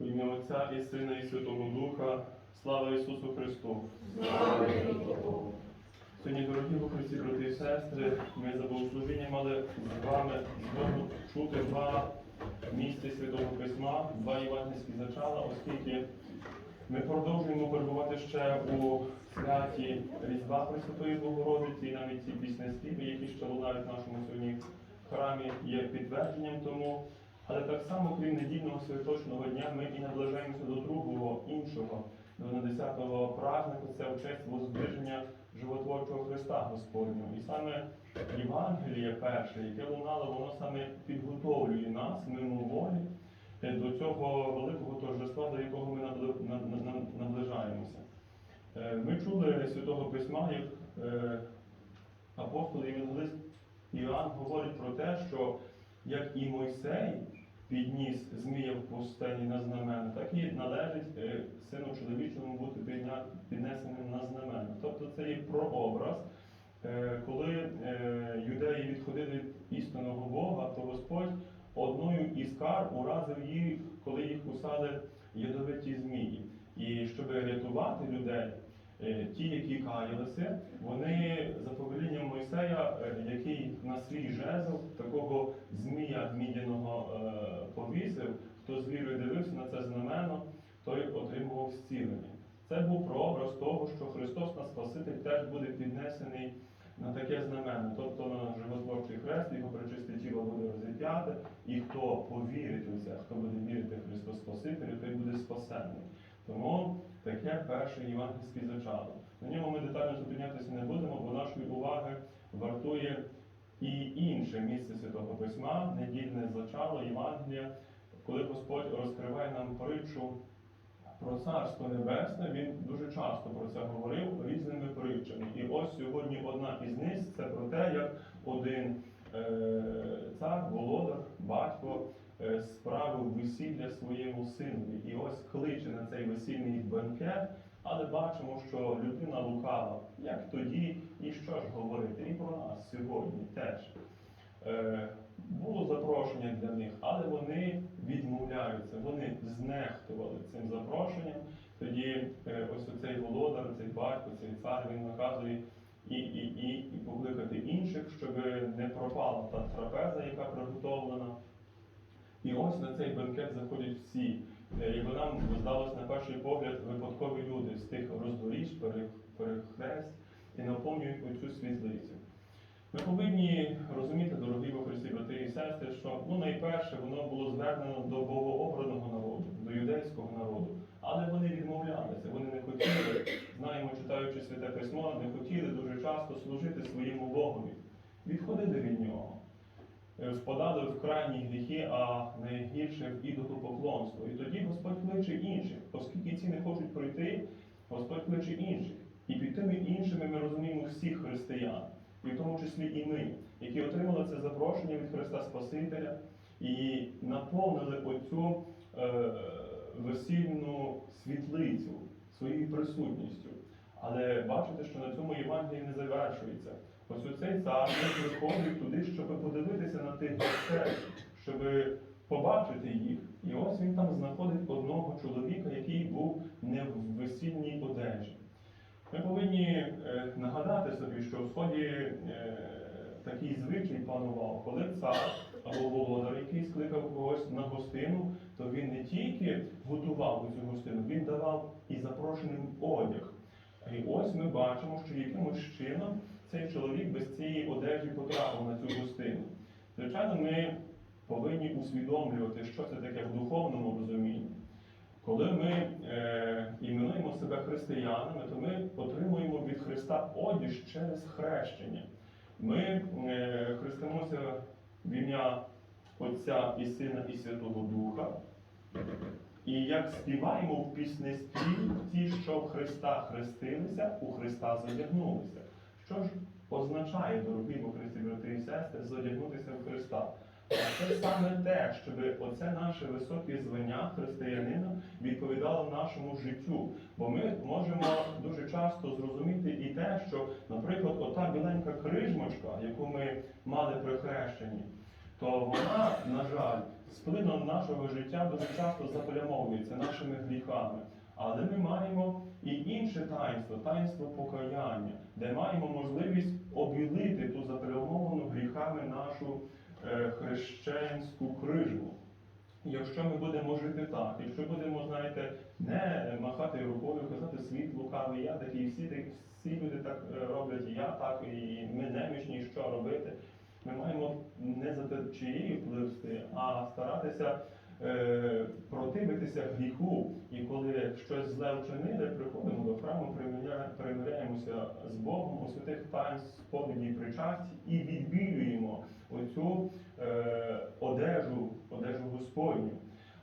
У ім'я Отця і Сина, і Святого Духа. Слава Ісусу Христу! Сьогодні, дорогі в брати і сестри, ми за богослужіння мали з вами знову чути два місця Святого Письма, два євангельські зачала, оскільки ми продовжуємо перебувати ще у святі Різдва Пресвятої Богородиці, і навіть ці пісні співи, які ще лунають в нашому сьогодні храмі, є підтвердженням тому. Але так само, крім недільного святочного дня, ми і наближаємося до другого, іншого, до 10-го празднику, це честь воздвиження животворчого Христа Господнього. І саме Євангеліє перше, яке лунало, воно саме підготовлює нас мимоволі е, до цього великого торжества, до якого ми набли- на- на- на- наближаємося. Е, Ми чули Святого Письма, як е, апостол Євангелист Іоанн говорить про те, що як і Мойсей підніс змія в пустині на знамена, так і належить е, сину чоловічому бути піднесеним на знамена. Тобто це є прообраз. Е, Коли е, юдеї відходили від істинного Бога, то Господь одною із кар уразив їх, коли їх кусали ядовиті змії. І щоб рятувати людей, ті, які каялися, вони за повелінням Мойсея, е, який на свій жезл такого змія мідяного е, повісив, хто з вірою дивився на це знамено, той отримував зцілення. Це був прообраз того, що Христос на Спаситель теж буде піднесений на таке знамено, тобто на животворчий хрест, його причисте тіло буде розіп'яте, і хто повірить у це, хто буде вірити Христос Спасителю, той буде спасенний. Тому таке перше євангельське зачало. На ньому ми детально зупинятися не будемо, бо нашої уваги вартує і інше місце Святого Письма, недільне зачало Євангелія, коли Господь розкриває нам притчу про Царство Небесне, він дуже часто про це говорив різними притчами. І ось сьогодні одна із них це про те, як один е, цар, володар, батько е, справив весілля своєму синові. І ось кличе на цей весільний бенкет, але бачимо, що людина лукава, як тоді, і що ж говорити, і про нас сьогодні теж. Е, було запрошення для них, але вони відмовляються, вони знехтували цим запрошенням. Тоді е, ось оцей володар, цей батько, цей цар, він наказує і, і, і, і покликати інших, щоб не пропала та трапеза, яка приготовлена. І ось на цей бенкет заходять всі. Е, Якби нам здалося на перший погляд випадкові люди з тих роздоріж, перехрест і наповнюють оцю світлицю. Ми повинні розуміти, дорогі Христі, брати і сестри, що ну, найперше воно було звернено до богообраного народу, до юдейського народу. Але вони відмовлялися, вони не хотіли, знаємо, читаючи святе письмо, не хотіли дуже часто служити своєму Богові. Відходили від нього, впадали в крайні гріхи, а найгірше в ідолопоклонство. І тоді Господь кличе інших, оскільки ці не хочуть пройти, Господь кличе інших. І під тими іншими ми розуміємо всіх християн і в тому числі і ми, які отримали це запрошення від Христа Спасителя і наповнили оцю е, весільну світлицю своєю присутністю. Але бачите, що на цьому Євангелії не завершується. Ось оцей цар приходить туди, щоб подивитися на тих гостей, щоб побачити їх. І ось він там знаходить одного чоловіка, який був не в весільній одежі. Ми повинні е, нагадати собі, що в сході е, такий звичай панував, коли цар або володар, який скликав когось на гостину, то він не тільки готував цю гостину, він давав і запрошеним одяг. І ось ми бачимо, що якимось чином цей чоловік без цієї одежі потрапив на цю гостину. Звичайно, ми повинні усвідомлювати, що це таке в духовному розумінні. Коли ми е, іменуємо себе християнами, то ми отримуємо від Христа одіж через хрещення. Ми е, хрестимося в ім'я Отця і Сина і Святого Духа. І як співаємо в пісні спів, ті, що в Христа хрестилися, у Христа задягнулися. Що ж означає, дорогі бо Христі, брати і сестри, задягнутися в Христа? А це саме те, щоб оце наше високе звання християнина відповідало нашому життю. Бо ми можемо дуже часто зрозуміти і те, що, наприклад, ота біленька крижмочка, яку ми мали при хрещенні, то вона, на жаль, з плином нашого життя дуже часто заплямовується нашими гріхами. Але ми маємо і інше таїнство, таїнство покаяння, де маємо можливість обілити ту заплямовану гріхами нашу е, хрещенську крижму. Якщо ми будемо жити так, якщо будемо, знаєте, не махати рукою, казати світ лукавий, я такий, всі, всі люди так е, роблять, і я так, і ми немічні, що робити. Ми маємо не за течією пливсти, а старатися е, противитися гріху. І коли щось зле вчинили, приходимо до храму, примиря- примиряємося з Богом у святих сповіді причасті і відбілюємо оцю е, одежу, одежу Господню.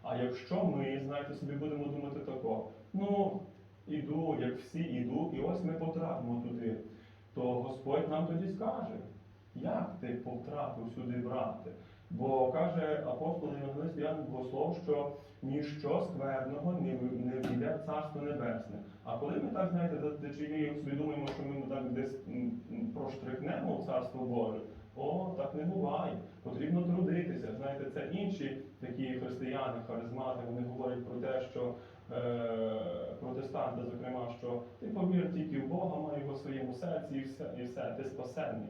А якщо ми, знаєте, собі будемо думати тако, ну, іду, як всі іду, і ось ми потрапимо туди, то Господь нам тоді скаже, як ти потрапив сюди, брате? Бо каже апостол Євангелист Ян Богослов, що ніщо скверного не, не війде в Царство Небесне. А коли ми так, знаєте, за течією собі що ми так десь проштрикнемо в Царство Боже, о, так не буває. Потрібно трудитися. Знаєте, це інші такі християни, харизмати, вони говорять про те, що е, протестанти, зокрема, що ти повір тільки в Бога, май його своєму серці, і все, і все, ти спасенний.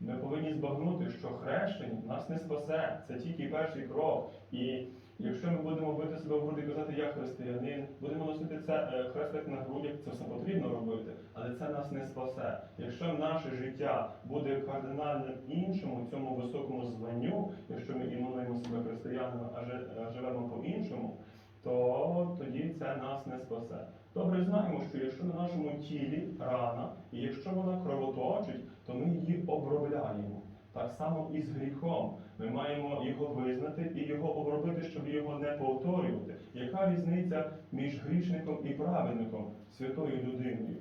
Ми повинні збагнути, що хрещення нас не спасе, це тільки перший крок. І якщо ми будемо бити себе в груди і казати, я християнин, будемо носити це е, хрестик на грудях, це все потрібно робити, але це нас не спасе. Якщо наше життя буде кардинально іншим у цьому високому званню, якщо ми іменуємо себе християнами, а живемо по-іншому, то тоді це нас не спасе. Добре знаємо, що якщо на нашому тілі рана, і якщо вона кровоточить, то ми її обробляємо. Так само і з гріхом. Ми маємо його визнати і його обробити, щоб його не повторювати. Яка різниця між грішником і праведником, святою людиною?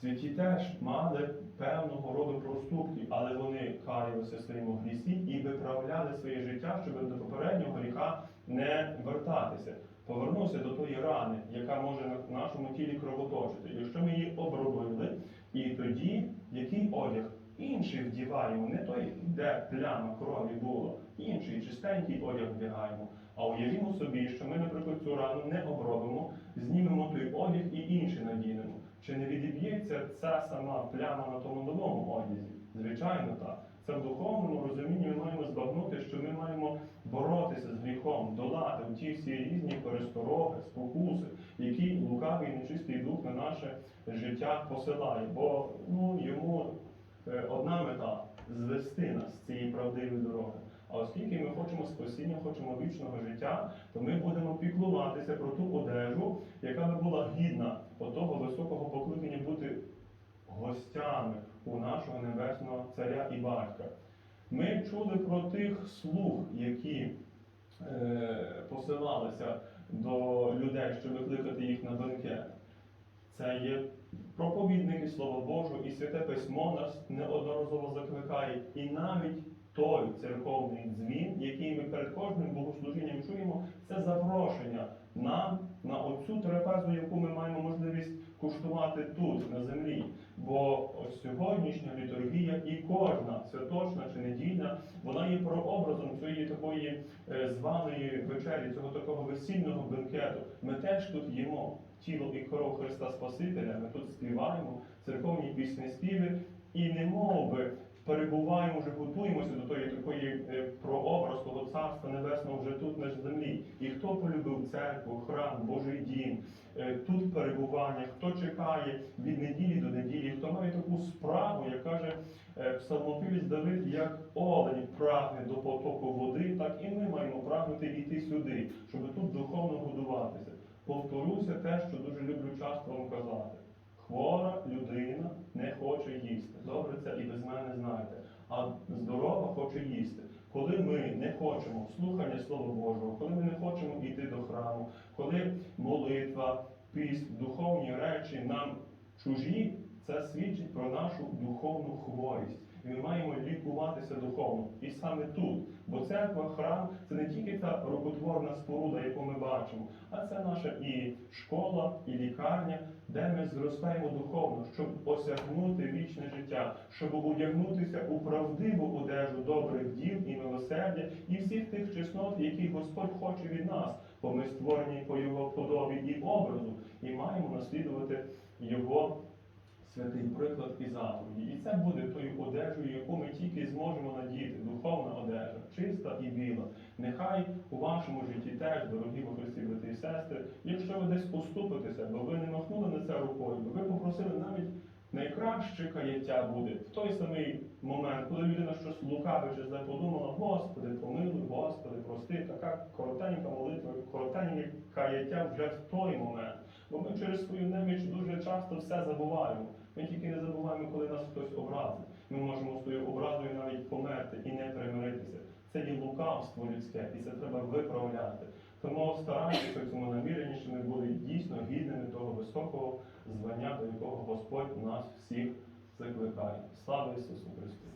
Святі теж мали певного роду проступки, але вони каялися в своєму грісі і виправляли своє життя, щоб до попереднього гріха не вертатися. Повернувся до тої рани, яка може на нашому тілі кровоточити. Якщо ми її обробили, і тоді який одяг? Інший вдіваємо, не той, де пляма крові було, інший чистенький одяг вдягаємо. А уявімо собі, що ми, наприклад, цю рану не обробимо, знімемо той одяг і інший надінемо. Чи не відіб'ється ця сама пляма на тому новому одязі? Звичайно, так. Це в духовному розумінні ми маємо збагнути, що ми маємо боротися з гріхом, долати ті всі різні перестороги, спокуси, які лукавий нечистий дух на наше життя посилає. Бо ну, йому е, одна мета звести нас з цієї правдивої дороги. Оскільки ми хочемо спасіння, хочемо вічного життя, то ми будемо піклуватися про ту одежу, яка би була гідна того високого покликання бути гостями у нашого небесного царя і батька. Ми чули про тих слуг, які е, посилалися до людей, щоб викликати їх на бенкет. Це є проповідники Слова Божого, і Святе Письмо нас неодноразово закликає. І навіть той церковний дзвін, який ми перед кожним богослужінням чуємо, це запрошення нам на оцю трапезу, яку ми маємо можливість куштувати тут, на землі. Бо ось сьогоднішня літургія і кожна святочна чи недільна, вона є прообразом цієї такої е, званої вечері, цього такого весільного бенкету. Ми теж тут їмо тіло і кров Христа Спасителя, ми тут співаємо церковні пісні співи і не мов би перебуваємо, вже готуємося до тої такої е, прообраз того царства небесного вже тут на землі. І хто полюбив церкву, храм, Божий дім, е, тут перебування, хто чекає від неділі до неділі, хто має таку справу, як каже е, псалмопівець Давид, як олень прагне до потоку води, так і ми маємо прагнути йти сюди, щоб тут духовно годуватися. Повторюся те, що дуже люблю часто вам казати. Хвора людина не хоче їсти. Добре, це і без мене знаєте. А здорова хоче їсти. Коли ми не хочемо слухання Слова Божого, коли ми не хочемо йти до храму, коли молитва, піст, духовні речі нам чужі, це свідчить про нашу духовну хворість. Ми маємо лікуватися духовно. І саме тут. Бо церква, храм це не тільки та рукотворна споруда, яку ми бачимо, а це наша і школа, і лікарня, де ми зростаємо духовно, щоб осягнути вічне життя, щоб одягнутися у правдиву одежу добрих діл і милосердя, і всіх тих чеснот, які Господь хоче від нас, бо ми створені по Його подобі і образу, і маємо наслідувати Його святий приклад і заповіді. І це буде тою одежею, яку ми тільки зможемо надіти, духовна одежа, чиста і біла. Нехай у вашому житті теж, дорогі во Христі, брати і сестри, якщо ви десь поступитеся, бо ви не махнули на це рукою, бо ви попросили навіть найкраще каяття буде в той самий момент, коли людина щось зле подумала, Господи, помилуй, Господи, прости, така коротенька молитва, коротеньке каяття вже в той момент. Бо ми через свою неміч дуже часто все забуваємо. Ми тільки не забуваємо, коли нас хтось образить. Ми можемо з тою образою навіть померти і не примиритися. Це є лукавство людське, і це треба виправляти. Тому старайтеся в цьому наміренні, що ми були дійсно гідними того високого звання, до якого Господь нас всіх закликає. Слава Ісусу Христу!